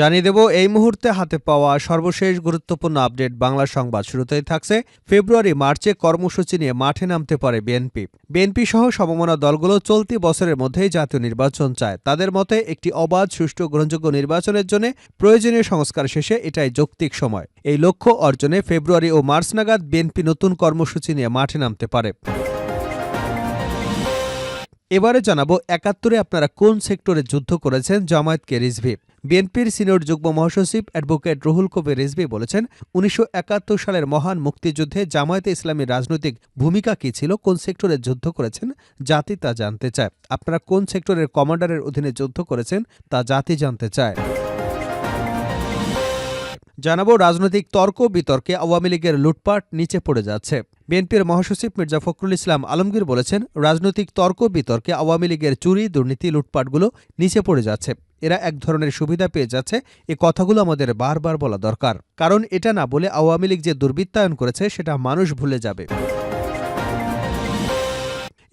জানিয়ে দেব, এই মুহূর্তে হাতে পাওয়া সর্বশেষ গুরুত্বপূর্ণ আপডেট বাংলা সংবাদ শুরুতেই থাকছে। ফেব্রুয়ারি, মার্চে কর্মসূচি নিয়ে মাঠে নামতে পারে বিএনপি। বিএনপি সহ সমমনা দলগুলো চলতি বছরের মধ্যেই জাতীয় নির্বাচন চায়। তাদের মতে, একটি অবাধ, সুষ্ঠু, গ্রহণযোগ্য নির্বাচনের জন্য প্রয়োজনীয় সংস্কার শেষে এটাই যৌক্তিক সময়। এই লক্ষ্য অর্জনে ফেব্রুয়ারি ও মার্চ নাগাদ বিএনপি নতুন কর্মসূচি নিয়ে মাঠে নামতে পারে। এবারে জানাব একাত্তরে আপনারা কোন সেক্টরে যুদ্ধ করেছেন জামায়াতকে রিজভি। বিএনপির সিনিয়র যুগ্ম মহাসচিব অ্যাডভোকেট রুহুল কবির রিজভি বলেছেন, উনিশশো একাত্তর সালের মহান মুক্তিযুদ্ধে জামায়াতে ইসলামীর রাজনৈতিক ভূমিকা কী ছিল, কোন সেক্টরে যুদ্ধ করেছেন, জাতি তা জানতে চায়। আপনারা কোন সেক্টরের কমান্ডারের অধীনে যুদ্ধ করেছেন, তা জাতি জানতে চায়। জানাব, রাজনৈতিক তর্ক, বিতর্কে আওয়ামী লীগের লুটপাট নিচে পড়ে যাচ্ছে। বিএনপির মহাসচিব মির্জা ফখরুল ইসলাম আলমগীর বলেছেন, রাজনৈতিক তর্ক, বিতর্কে আওয়ামী লীগের চুরি, দুর্নীতি, লুটপাটগুলো নিচে পড়ে যাচ্ছে। এরা এক ধরনের সুবিধা পেয়ে যাচ্ছে, এ কথাগুলো আমাদের বারবার বলা দরকার। কারণ এটা না বলে আওয়ামী লীগ যে দুর্বৃত্তায়ন করেছে, সেটা মানুষ ভুলে যাবে।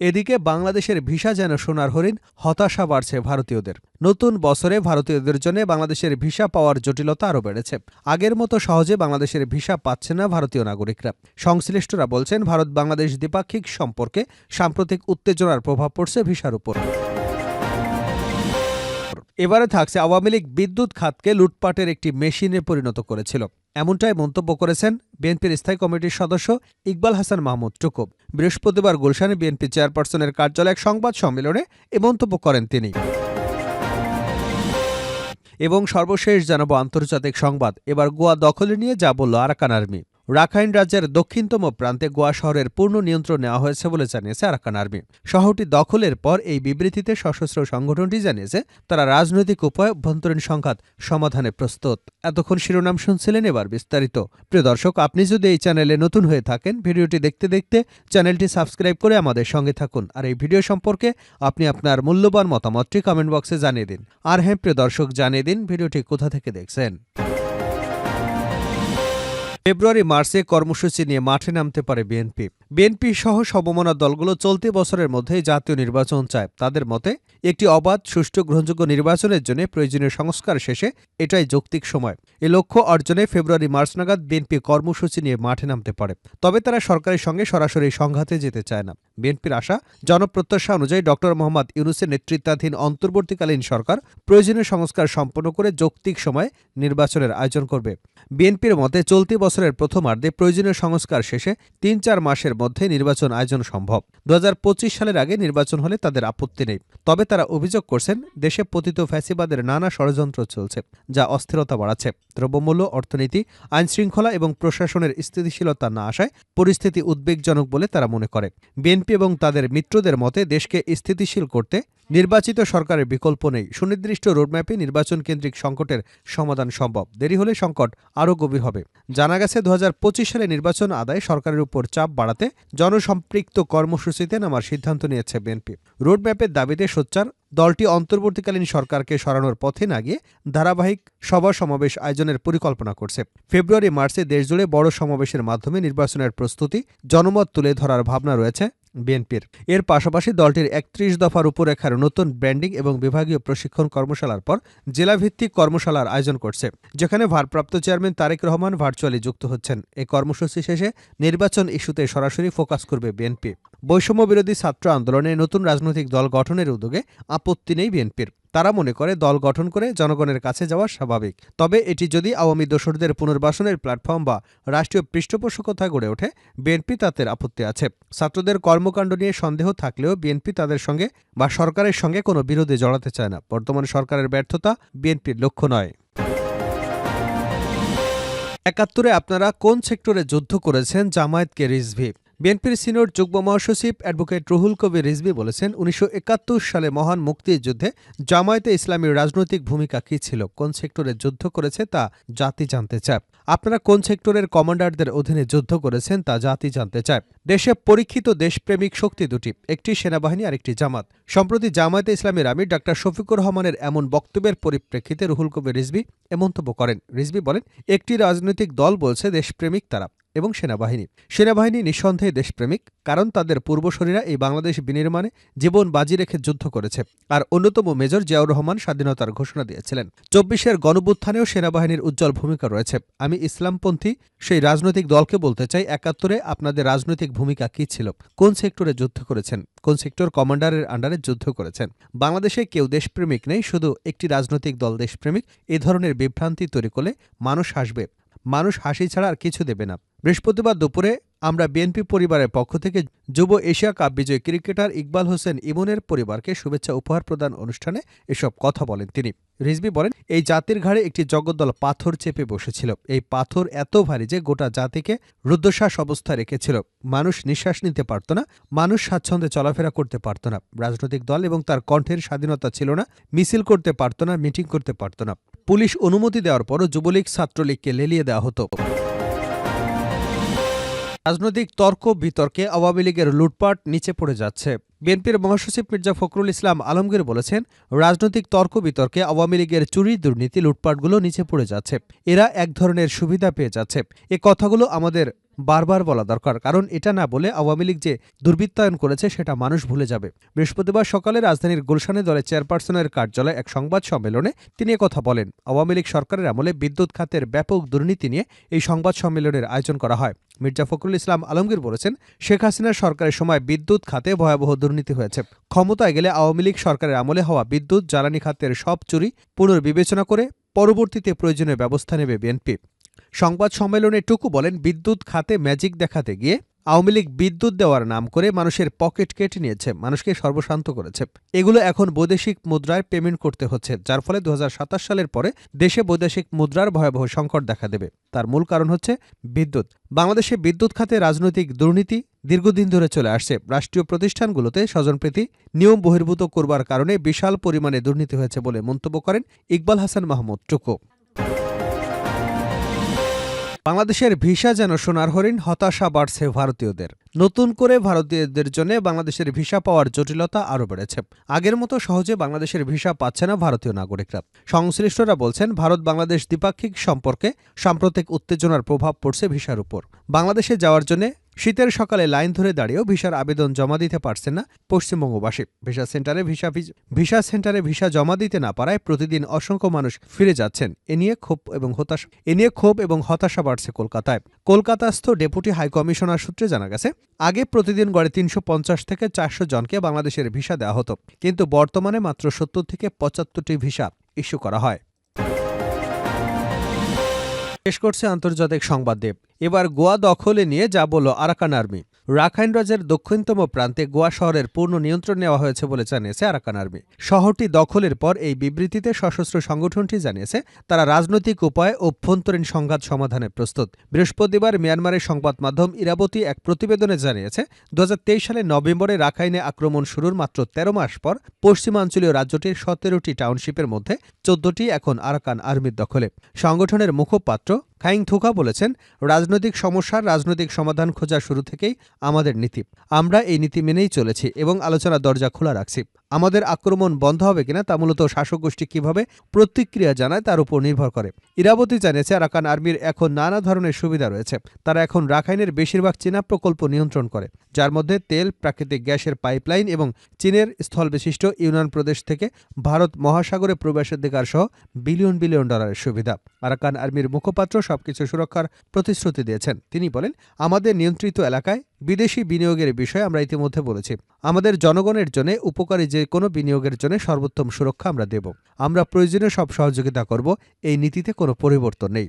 এদিকে বাংলাদেশের ভিসা যেন সোনার হরিণ, হতাশা বাড়ছে ভারতীয়দের। নতুন বছরে ভারতীয়দের জন্য বাংলাদেশের ভিসা পাওয়ার জটিলতা আরও বেড়েছে। আগের মতো সহজে বাংলাদেশের ভিসা পাচ্ছে না ভারতীয় নাগরিকরা। সংশ্লিষ্টরা বলছেন, ভারত বাংলাদেশ দ্বিপাক্ষিক সম্পর্কে সাম্প্রতিক উত্তেজনার প্রভাব পড়ছে ভিসার উপর। এবারে থাকছে আওয়ামী লীগ বিদ্যুৎ খাতকে লুটপাটের একটি মেশিনে পরিণত করেছিল। এমনটাই মন্তব্য করেছেন বিএনপির স্থায়ী কমিটির সদস্য ইকবাল হাসান মাহমুদ টুকুব বৃহস্পতিবার গুলশানে বিএনপি চেয়ারপারসনের কার্যালয়ে এক সংবাদ সম্মেলনে এ মন্তব্য করেন তিনি। এবং সর্বশেষ জানাব আন্তর্জাতিক সংবাদ। এবার গোয়া দখলে নিয়ে যা বলল আরাকান আর্মি। রাখাইন রাজ্যের দক্ষিণতম প্রান্তে গোয়া শহরের পূর্ণ নিয়ন্ত্রণ নেওয়া হয়েছে বলে জানিয়েছে আরাকান আর্মি। শহরটি দখলের পর এই বিবৃতিতে সশস্ত্র সংগঠনটি জানিয়েছে, তারা রাজনৈতিক উপায়, অভ্যন্তরীণ সংঘাত সমাধানে প্রস্তুত। এতক্ষণ শিরোনাম শুনছিলেন এবার বিস্তারিত। প্রিয় দর্শক, আপনি যদি এই চ্যানেলে নতুন হয়ে থাকেন, ভিডিওটি দেখতে দেখতে চ্যানেলটি সাবস্ক্রাইব করে আমাদের সঙ্গে থাকুন। আর এই ভিডিও সম্পর্কে আপনি আপনার মূল্যবান মতামতটি কমেন্ট বক্সে জানিয়ে দিন। আর হ্যাঁ প্রিয় দর্শক, জানিয়ে দিন ভিডিওটি কোথা থেকে দেখছেন। ফেব্রুয়ারি, মার্চে কর্মসূচি নিয়ে মাঠে নামতে পারে বিএনপি। বিএনপি সহ সমমনা দলগুলো চলতি বছরের মধ্যে জাতীয় নির্বাচন চায়। তাদের মতে, একটি অবাধ, সুষ্ঠু, গ্রহণযোগ্য নির্বাচনের জন্য প্রয়োজনীয় সংস্কার শেষে এটাই যৌক্তিক সময়। এ লক্ষ্য অর্জনে ফেব্রুয়ারি, মার্চ নাগাদ বিএনপি কর্মসূচি নিয়ে মাঠে নামতে পারে। তবে তারা সরকারের সঙ্গে সরাসরি সংঘাতে যেতে চায় না। বিএনপির আশা। জনপ্রত্যাশা অনুযায়ী ড মোহাম্মদ ইউনুসের নেতৃত্বাধীন অন্তর্বর্তীকালীন সরকার প্রয়োজনীয় সংস্কার সম্পন্ন করে যৌক্তিক সময়ে নির্বাচনের আয়োজন করবে। বিএনপির মতে চলতি বছরের প্রথমার্ধে প্রয়োজনীয় সংস্কার শেষে তিন চার মাসের মধ্যে নির্বাচন আয়োজন সম্ভব। দু হাজার পঁচিশ সালের আগে নির্বাচন হলে তাদের আপত্তি নেই। তবে তারা অভিযোগ করছেন, দেশে পতিত ফ্যাসিবাদের নানা ষড়যন্ত্র চলছে, যা অস্থিরতা বাড়াচ্ছে। দ্রব্যমূল্য, অর্থনীতি, আইনশৃঙ্খলা এবং প্রশাসনের স্থিতিশীলতা না আসায় পরিস্থিতি উদ্বেগজনক বলে তারা মনে করে। বিএনপি এবং তাদের মিত্রদের মতে দেশকে স্থিতিশীল করতে নির্বাচিত সরকারের বিকল্প নেই। সুনির্দিষ্ট রোডম্যাপে নির্বাচন কেন্দ্রিক সংকটের সমাধান সম্ভব। দেরি হলে সংকট আরও গভীর হবে। জানা গেছে দু হাজার পঁচিশ সালে নির্বাচন আদায় সরকারের উপর চাপ বাড়াতে জনসম্পৃক্ত কর্মসূচিতে নামার সিদ্ধান্ত নিয়েছে বিএনপি। রোডম্যাপের দাবিতে সোচ্চার দলটি অন্তর্বর্তীকালীন সরকারকে সরানোর পথে না গিয়ে ধারাবাহিক সভা সমাবেশ আয়োজনের পরিকল্পনা করছে। ফেব্রুয়ারি, মার্চে দেশজুড়ে বড় সমাবেশের মাধ্যমে নির্বাচনের প্রস্তুতি জনমত তুলে ধরার ভাবনা রয়েছে বিএনপির। এর পাশাপাশি দলটির একত্রিশ দফা রূপরেখার নতুন ব্র্যান্ডিং এবং বিভাগীয় প্রশিক্ষণ কর্মশালার পর জেলাভিত্তিক কর্মশালার আয়োজন করছে, যেখানে ভারপ্রাপ্ত চেয়ারম্যান তারেক রহমান ভার্চুয়ালি যুক্ত হচ্ছেন। এই কর্মসূচি শেষে নির্বাচন ইস্যুতে সরাসরি ফোকাস করবে বিএনপি। বৈষম্য বিরোধী ছাত্র আন্দোলনে নতুন রাজনৈতিক দল গঠনের উদ্যোগে আপত্তি নেই বিএনপির। তারা মনে করে দল গঠন করে জনগণের কাছে যাওয়া স্বাভাবিক। তবে এটি যদি আওয়ামী দোসরদের পুনর্বাসনের প্ল্যাটফর্ম বা রাষ্ট্রীয় পৃষ্ঠপোষকতা গড়ে ওঠে, বিএনপি তাদের আপত্তি আছে। ছাত্রদের কর্মকাণ্ড নিয়ে সন্দেহ থাকলেও বিএনপি তাদের সঙ্গে বা সরকারের সঙ্গে কোনো বিরোধে জড়াতে চায় না। বর্তমান সরকারের ব্যর্থতা বিএনপির লক্ষ্য নয়। একাত্তরে আপনারা কোন সেক্টরে যুদ্ধ করেছেন জামায়াতকে রিজভি? বিএনপির সিনিয়র যুগ্ম মহাসচিব অ্যাডভোকেট রুহুল কবির রিজভি বলেছেন, উনিশশো একাত্তর সালে মহান মুক্তিযুদ্ধে জামায়াতে ইসলামীর রাজনৈতিক ভূমিকা কী ছিল, কোন সেক্টরে যুদ্ধ করেছে তা জাতি জানতে চায়। আপনারা কোন সেক্টরের কমান্ডারদের অধীনে যুদ্ধ করেছেন তা জাতি জানতে চায়। দেশে পরীক্ষিত দেশপ্রেমিক শক্তি দুটি, একটি সেনাবাহিনী আর একটি জামাত। সম্প্রতি জামায়াতে ইসলামীর আমির ডাক্তার শফিকুর রহমানের এমন বক্তব্যের পরিপ্রেক্ষিতে রুহুল কবির রিজভি এ মন্তব্য করেন। রিজভি বলেন, একটি রাজনৈতিক দল বলছে দেশপ্রেমিক তারা। এবং সেনাবাহিনী। সেনাবাহিনী নিঃসন্দেহে দেশপ্রেমিক, কারণ তাদের পূর্বশরীরা এই বাংলাদেশ বিনির্মাণে জীবন বাজি রেখে যুদ্ধ করেছে আর অন্যতম মেজর জিয়াউর রহমান স্বাধীনতার ঘোষণা দিয়েছিলেন। চব্বিশের গণবুত্থানেও সেনাবাহিনীর উজ্জ্বল ভূমিকা রয়েছে। আমি ইসলামপন্থী, সেই রাজনৈতিক দলকে বলতে চাই, একাত্তরে আপনাদের রাজনৈতিক ভূমিকা কী ছিল? কোন সেক্টরে যুদ্ধ করেছেন? কোন সেক্টর কমান্ডারের আন্ডারে যুদ্ধ করেছেন? বাংলাদেশে কেউ দেশপ্রেমিক নেই, শুধু একটি রাজনৈতিক দল দেশপ্রেমিক। এ ধরনের বিভ্রান্তি তৈরি করলে মানুষ হাসবে। মানুষ হাসি ছাড়া আর কিছু দেবে না। বৃহস্পতিবার দুপুরে আমরা বিএনপি পরিবারের পক্ষ থেকে যুব এশিয়া কাপ বিজয়ী ক্রিকেটার ইকবাল হোসেন ইমনের পরিবারকে শুভেচ্ছা উপহার প্রদান অনুষ্ঠানে এসব কথা বলেন তিনি। রিজবি বলেন, এই জাতির ঘাড়ে একটি জগদ্দল পাথর চেপে বসেছিল। এই পাথর এত ভারী যে গোটা জাতিকে রুদ্ধশ্বাস অবস্থায় রেখেছিল। মানুষ নিঃশ্বাস নিতে পারত না, মানুষ স্বাচ্ছন্দ্যে চলাফেরা করতে পারত না। রাজনৈতিক দল এবং তার কণ্ঠের স্বাধীনতা ছিল না, মিছিল করতে পারত না, মিটিং করতে পারত না। পুলিশ অনুমতি দেওয়ার পরও যুবলীগ ছাত্রলীগকে লেলিয়ে দেওয়া হতো। রাজনৈতিক তর্ক, বিতর্কে আওয়ামী লীগের লুটপাট নিচে পড়ে যাচ্ছে। বিএনপির মহাসচিব মির্জা ফখরুল ইসলাম আলমগীর বলেছেন, রাজনৈতিক তর্ক, বিতর্কে আওয়ামী লীগের চুরি, দুর্নীতি, লুটপাটগুলো নিচে পড়ে যাচ্ছে। এরা এক ধরনের সুবিধা পেয়ে যাচ্ছে। এ কথাগুলো আমাদের বারবার বলা দরকার। কারণ এটা না বলে আওয়ামী লীগ যে দুর্বৃত্তায়ন করেছে, সেটা মানুষ ভুলে যাবে। বৃহস্পতিবার সকালে রাজধানীর গুলশানে দলের চেয়ারপারসনের কার্যালয়ে এক সংবাদ সম্মেলনে তিনি কথা বলেন। আওয়ামী লীগ সরকারের আমলে বিদ্যুৎ খাতের ব্যাপক দুর্নীতি নিয়ে এই সংবাদ সম্মেলনের আয়োজন করা হয়। মির্জা ফখরুল ইসলাম আলমগীর বলেছেন, শেখ হাসিনার সরকারের সময় বিদ্যুৎ খাতে ভয়াবহ দুর্নীতি হয়েছে। ক্ষমতায় গেলে আওয়ামী লীগ সরকারের আমলে হওয়া বিদ্যুৎ, জ্বালানি খাতের সব চুরি পুনর্বিবেচনা করে পরবর্তীতে প্রয়োজনীয় ব্যবস্থা নেবে বিএনপি। সংবাদ সম্মেলনে টুকু বলেন, বিদ্যুৎ খাতে ম্যাজিক দেখাতে গিয়ে আওয়ামী লীগ বিদ্যুৎ দেওয়ার নাম করে মানুষের পকেট কেটে নিয়েছে, মানুষকে সর্বশান্ত করেছে। এগুলো এখন বৈদেশিক মুদ্রায় পেমেন্ট করতে হচ্ছে, যার ফলে দুহাজার সাতাশ সালের পরে দেশে বৈদেশিক মুদ্রার ভয়াবহ সংকট দেখা দেবে। তার মূল কারণ হচ্ছে বিদ্যুৎ। বাংলাদেশে বিদ্যুৎ খাতে রাজনৈতিক দুর্নীতি দীর্ঘদিন ধরে চলে আসছে। রাষ্ট্রীয় প্রতিষ্ঠানগুলোতে স্বজনপ্রীতি নিয়ম বহির্ভূত করবার কারণে বিশাল পরিমাণে দুর্নীতি হয়েছে বলে মন্তব্য করেন ইকবাল হাসান মাহমুদ টুকু। বাংলাদেশের ভিসা যেন সোনার হরিণ হতাশা বাড়ছে ভারতীয়দের। নতুন করে ভারতীয়দের জন্য বাংলাদেশের ভিসা পাওয়ার জটিলতা আরও বেড়েছে। আগের মতো সহজে বাংলাদেশের ভিসা পাচ্ছে না ভারতীয় নাগরিকরা। সংশ্লিষ্টরা বলছেন, ভারত বাংলাদেশ দ্বিপাক্ষিক সম্পর্কে সাম্প্রতিক উত্তেজনার প্রভাব পড়ছে ভিসার উপর। বাংলাদেশে যাওয়ার জন্য শীতের সকালে লাইন ধরে দাঁড়িয়েও ভিসার আবেদন জমা দিতে পারছেন না পশ্চিমবঙ্গবাসী। ভিসা সেন্টারে ভিসা ভিসা সেন্টারে ভিসা জমা দিতে না পারায় প্রতিদিন অসংখ্য মানুষ ফিরে যাচ্ছেন। এ নিয়ে ক্ষোভ এবং হতাশা এ নিয়ে ক্ষোভ এবং হতাশা বাড়ছে কলকাতায়। কলকাতাস্থ ডেপুটি হাইকমিশনার সূত্রে জানা গেছে আগে প্রতিদিন গড়ে তিনশো পঞ্চাশ থেকে চারশো জনকে বাংলাদেশের ভিসা দেওয়া হতো। কিন্তু বর্তমানে মাত্র সত্তর থেকে পঁচাত্তরটি ভিসা ইস্যু করা হয়। শেষ করছে আন্তর্জাতিক সংবাদ দেব। এবার গোয়া দখলে নিয়ে যা বলল আরাকান আর্মি। রাখাইন রাজ্যের দক্ষিণতম প্রান্তে গোয়া শহরের পূর্ণ নিয়ন্ত্রণ নেওয়া হয়েছে বলে জানিয়েছে আরাকান আর্মি। শহরটি দখলের পর এই বিবৃতিতে সশস্ত্র সংগঠনটি জানিয়েছে, তারা রাজনৈতিক উপায়ে অভ্যন্তরীণ সংঘাত সমাধানে প্রস্তুত। বৃহস্পতিবার মিয়ানমারের সংবাদ মাধ্যম ইরাবতী এক প্রতিবেদনে জানিয়েছে দু সালে নভেম্বরে রাখাইনে আক্রমণ শুরুর মাত্র তেরো মাস পর পশ্চিমাঞ্চলীয় রাজ্যটির সতেরোটি টাউনশিপের মধ্যে চোদ্দটি এখন আরাকান আর্মির দখলে। সংগঠনের মুখপাত্র খাইং থুকা বলেছেন, রাজনৈতিক সমস্যার রাজনৈতিক সমাধান খোঁজা শুরু থেকেই আমাদের নীতি। আমরা এই নীতি মেনেই চলেছি এবং আলোচনার দরজা খোলা রাখছি। আমাদের আক্রমণ বন্ধ হবে কিনা তা মূলত শাসক গোষ্ঠী কীভাবে প্রতিক্রিয়া জানায় তার উপর নির্ভর করে। ইরাবতী জানিয়েছে, আরাকান আর্মির এখন নানা ধরনের সুবিধা রয়েছে। তারা এখন রাখাইনের বেশিরভাগ চীনা প্রকল্প নিয়ন্ত্রণ করে, যার মধ্যে তেল, প্রাকৃতিক গ্যাসের পাইপলাইন এবং চীনের স্থলবিশিষ্ট ইউনান প্রদেশ থেকে ভারত মহাসাগরে প্রবেশাধিকার সহ বিলিয়ন বিলিয়ন ডলারের সুবিধা। আরাকান আর্মির মুখপাত্র সবকিছু সুরক্ষার প্রতিশ্রুতি দিয়েছেন। তিনি বলেন, আমাদের নিয়ন্ত্রিত এলাকায় বিদেশি বিনিয়োগের বিষয়ে আমরা ইতিমধ্যে বলেছি। আমাদের জনগণের জন্য উপকারী যে কোনো বিনিয়োগের জন্য সর্বোত্তম সুরক্ষা আমরা দেব। আমরা প্রয়োজনীয় সব সহযোগিতা করব। এই নীতিতে কোনো পরিবর্তন নেই।